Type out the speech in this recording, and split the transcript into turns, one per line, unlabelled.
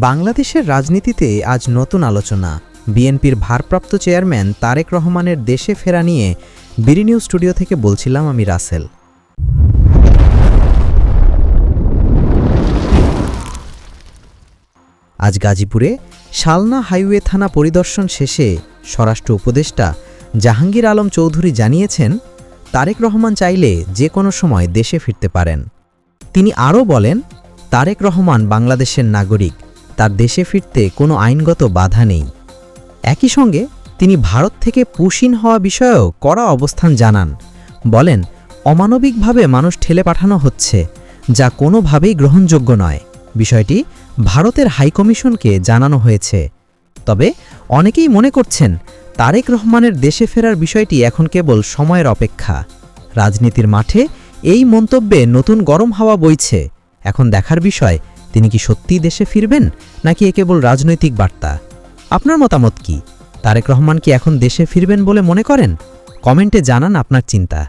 বাংলাদেশের রাজনীতিতে আজ নতুন আলোচনা। বিএনপির ভারপ্রাপ্ত চেয়ারম্যান তারেক রহমানের দেশে ফেরা নিয়ে বিডি নিউজ স্টুডিও থেকে বলছিলাম আমি রাসেল। আজ গাজীপুরে শালনা হাইওয়ে থানা পরিদর্শন শেষে স্বরাষ্ট্র উপদেষ্টা জাহাঙ্গীর আলম চৌধুরী জানিয়েছেন, তারেক রহমান চাইলে যে কোনো সময় দেশে ফিরতে পারেন। তিনি আরও বলেন, তারেক রহমান বাংলাদেশের নাগরিক। তার দেশে ফিরতে কোনো আইনগত বাধা নেই। একই সঙ্গে তিনি ভারত থেকে পুশিন হওয়া বিষয়েও কড়া অবস্থান জানান। বলেন, অমানবিকভাবে মানুষ ঠেলে পাঠানো হচ্ছে, যা কোনোভাবেই গ্রহণযোগ্য নয়। বিষয়টি ভারতের হাইকমিশনকে জানানো হয়েছে। তবে অনেকেই মনে করছেন, তারেক রহমানের দেশে ফেরার বিষয়টি এখন কেবল সময়ের অপেক্ষা। রাজনীতির মাঠে এই মন্তব্যে নতুন গরম হাওয়া বইছে। এখন দেখার বিষয় তিনি কি সত্যিই দেশে ফিরবেন, নাকি এ কেবল রাজনৈতিক বার্তা? আপনার মতামত কি? তারেক রহমান কি এখন দেশে ফিরবেন বলে মনে করেন? কমেন্টে জানান আপনার চিন্তা।